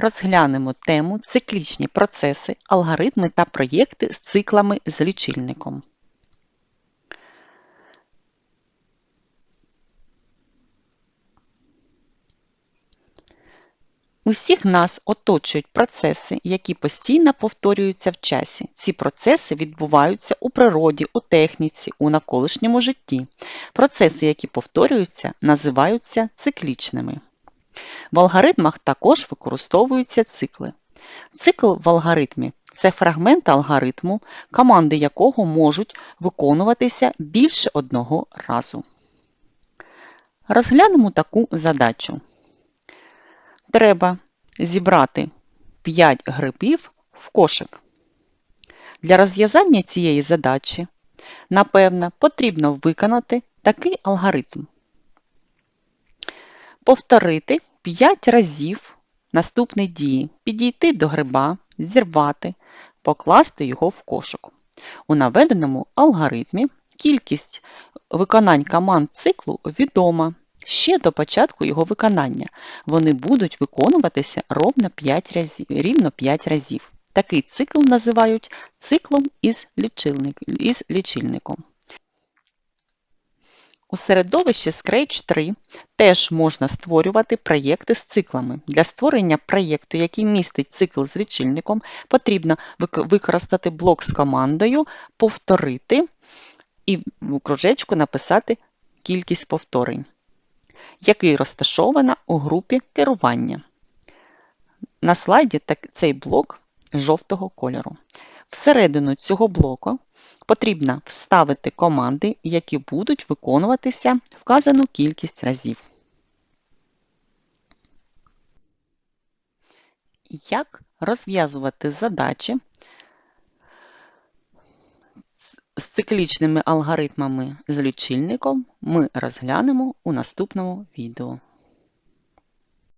Розглянемо тему циклічні процеси, алгоритми та проєкти з циклами з лічильником. Усіх нас оточують процеси, які постійно повторюються в часі. Ці процеси відбуваються у природі, у техніці, у навколишньому житті. Процеси, які повторюються, називаються циклічними. В алгоритмах також використовуються цикли. Цикл в алгоритмі це фрагмент алгоритму, команди якого можуть виконуватися більше одного разу. Розглянемо таку задачу. Треба зібрати 5 грибів в кошик. Для розв'язання цієї задачі, напевно, потрібно виконати такий алгоритм. Повторити 5 разів наступні дії. Підійти до гриба, зірвати, покласти його в кошик. У наведеному алгоритмі кількість виконань команд циклу відома ще до початку його виконання. Вони будуть виконуватися ровно 5 разів, рівно 5 разів. Такий цикл називають циклом із лічильником. У середовищі Scratch 3 теж можна створювати проєкти з циклами. Для створення проєкту, який містить цикл з лічильником, потрібно використати блок з командою Повторити і в кружечку написати кількість повторень, який розташована у групі керування. На слайді цей блок жовтого кольору. Всередину цього блоку потрібно вставити команди, які будуть виконуватися вказану кількість разів. Як розв'язувати задачі з циклічними алгоритмами з лічильником ми розглянемо у наступному відео.